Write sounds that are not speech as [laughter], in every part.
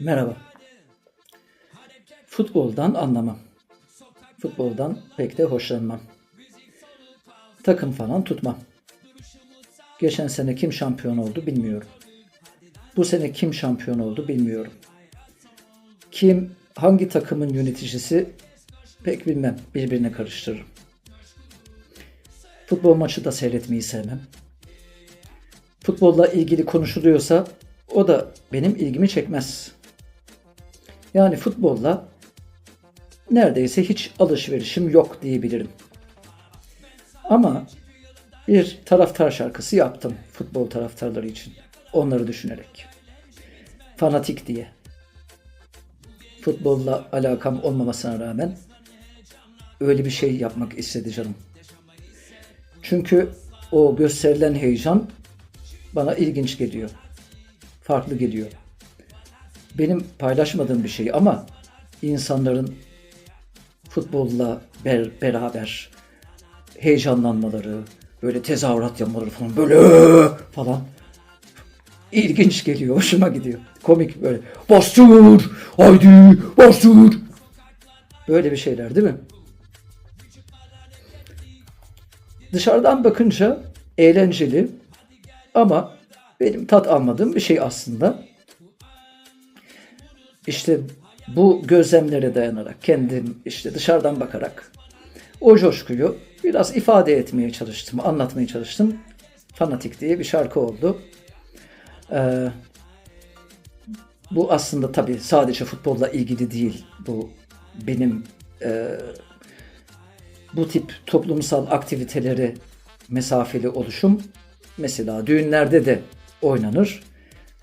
Merhaba. Futboldan anlamam. Futboldan pek de hoşlanmam. Takım falan tutmam. Geçen sene kim şampiyon oldu bilmiyorum. Bu sene kim şampiyon oldu bilmiyorum. Kim hangi takımın yöneticisi pek bilmem. Birbirine karıştırırım. Futbol maçı da seyretmeyi sevmem. Futbolla ilgili konuşuluyorsa o da benim ilgimi çekmez. Yani futbolla neredeyse hiç alışverişim yok diyebilirim. Ama bir taraftar şarkısı yaptım futbol taraftarları için. Onları düşünerek. Fanatik diye. Futbolla alakam olmamasına rağmen öyle bir şey yapmak istedi canım. Çünkü o gösterilen heyecan bana ilginç geliyor. Farklı geliyor. Benim paylaşmadığım bir şey ama insanların futbolla ber- beraber heyecanlanmaları, böyle tezahürat yapmaları falan böyle [laughs] falan ilginç geliyor, hoşuma gidiyor. Komik böyle bastır, haydi bastır. Böyle bir şeyler değil mi? Dışarıdan bakınca eğlenceli ama benim tat almadığım bir şey aslında. İşte bu gözlemlere dayanarak kendim işte dışarıdan bakarak o coşkuyu biraz ifade etmeye çalıştım, anlatmaya çalıştım. Fanatik diye bir şarkı oldu. Ee, bu aslında tabii sadece futbolla ilgili değil. Bu benim e, bu tip toplumsal aktivitelere mesafeli oluşum. Mesela düğünlerde de oynanır.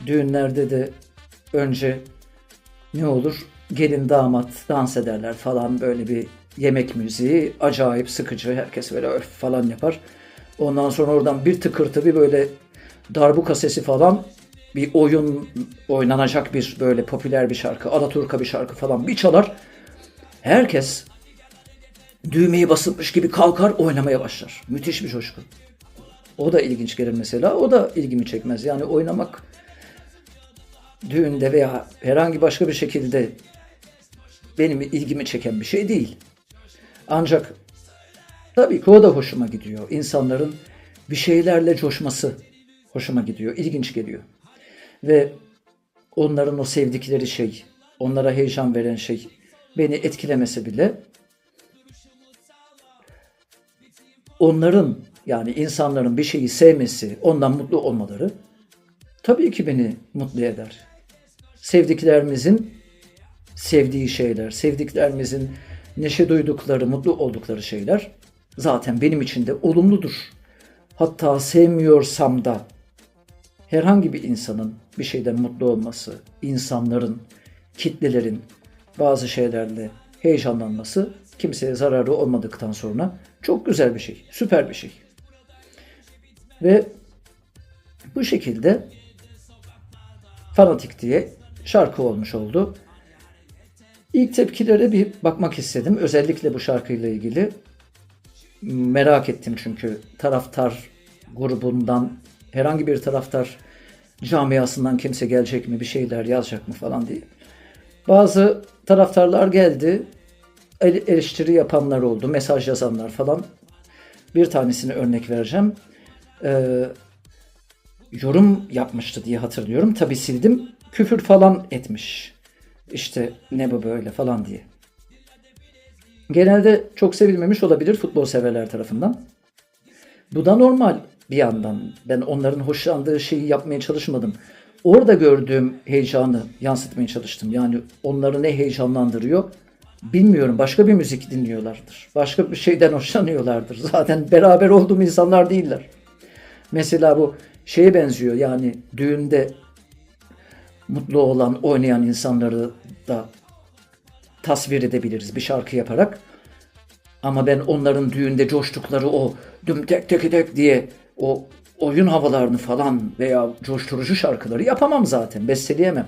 Düğünlerde de önce ne olur? Gelin damat dans ederler falan böyle bir yemek müziği acayip sıkıcı herkes böyle öf falan yapar. Ondan sonra oradan bir tıkırtı bir böyle darbuka sesi falan bir oyun oynanacak bir böyle popüler bir şarkı Alaturka bir şarkı falan bir çalar. Herkes düğmeyi basılmış gibi kalkar oynamaya başlar. Müthiş bir coşku. O da ilginç gelir mesela. O da ilgimi çekmez. Yani oynamak düğünde veya herhangi başka bir şekilde benim ilgimi çeken bir şey değil. Ancak tabii ki o da hoşuma gidiyor. İnsanların bir şeylerle coşması hoşuma gidiyor, ilginç geliyor. Ve onların o sevdikleri şey, onlara heyecan veren şey beni etkilemese bile onların yani insanların bir şeyi sevmesi, ondan mutlu olmaları tabii ki beni mutlu eder. Sevdiklerimizin sevdiği şeyler, sevdiklerimizin neşe duydukları, mutlu oldukları şeyler zaten benim için de olumludur. Hatta sevmiyorsam da herhangi bir insanın bir şeyden mutlu olması, insanların, kitlelerin bazı şeylerle heyecanlanması kimseye zararı olmadıktan sonra çok güzel bir şey, süper bir şey. Ve bu şekilde Fanatik diye şarkı olmuş oldu. İlk tepkilere bir bakmak istedim. Özellikle bu şarkıyla ilgili. Merak ettim çünkü taraftar grubundan herhangi bir taraftar camiasından kimse gelecek mi, bir şeyler yazacak mı falan diye. Bazı taraftarlar geldi. ele- Eleştiri yapanlar oldu, mesaj yazanlar falan. Bir tanesini örnek vereceğim. Ee, yorum yapmıştı diye hatırlıyorum. Tabi sildim. Küfür falan etmiş. İşte ne bu böyle falan diye. Genelde çok sevilmemiş olabilir futbol severler tarafından. Bu da normal bir yandan. Ben onların hoşlandığı şeyi yapmaya çalışmadım. Orada gördüğüm heyecanı yansıtmaya çalıştım. Yani onları ne heyecanlandırıyor bilmiyorum. Başka bir müzik dinliyorlardır. Başka bir şeyden hoşlanıyorlardır. [laughs] Zaten beraber olduğum insanlar değiller. Mesela bu şeye benziyor yani düğünde mutlu olan, oynayan insanları da tasvir edebiliriz bir şarkı yaparak. Ama ben onların düğünde coştukları o düm tek tek tek diye o oyun havalarını falan veya coşturucu şarkıları yapamam zaten. Besteleyemem.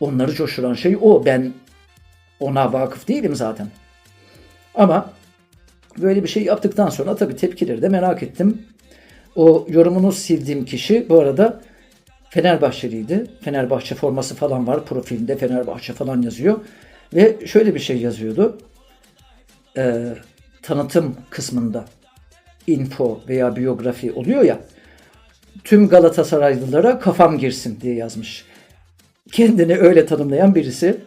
Onları coşturan şey o. Ben ona vakıf değilim zaten. Ama böyle bir şey yaptıktan sonra tabii tepkileri de merak ettim. O yorumunu sildiğim kişi bu arada Fenerbahçeliydi. Fenerbahçe forması falan var. Profilinde Fenerbahçe falan yazıyor. Ve şöyle bir şey yazıyordu. Ee, tanıtım kısmında info veya biyografi oluyor ya. Tüm Galatasaraylılara kafam girsin diye yazmış. Kendini öyle tanımlayan birisi.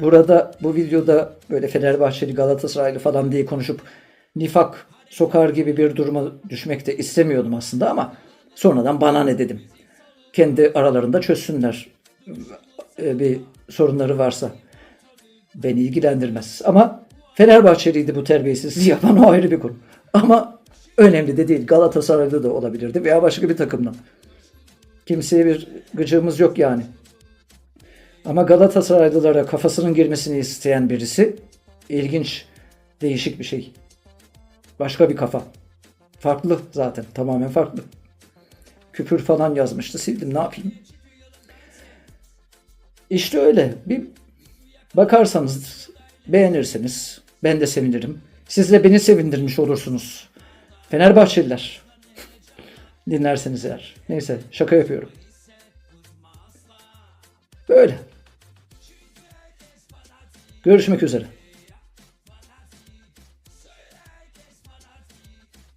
Burada bu videoda böyle Fenerbahçeli Galatasaraylı falan diye konuşup nifak sokar gibi bir duruma düşmek de istemiyordum aslında ama sonradan bana ne dedim. Kendi aralarında çözsünler Ee, bir sorunları varsa. Beni ilgilendirmez. Ama Fenerbahçeliydi bu terbiyesizliği [laughs] yapan o ayrı bir konu. Ama önemli de değil. Galatasaraylı da olabilirdi veya başka bir takımdan. Kimseye bir gıcığımız yok yani. Ama Galatasaraylılara kafasının girmesini isteyen birisi ilginç, değişik bir şey. Başka bir kafa. Farklı zaten. Tamamen farklı. Küfür falan yazmıştı. Sildim ne yapayım? İşte öyle. Bir bakarsanız beğenirseniz ben de sevinirim. Siz de beni sevindirmiş olursunuz. Fenerbahçeliler. [laughs] Dinlerseniz eğer. Neyse şaka yapıyorum. Böyle. Görüşmek üzere.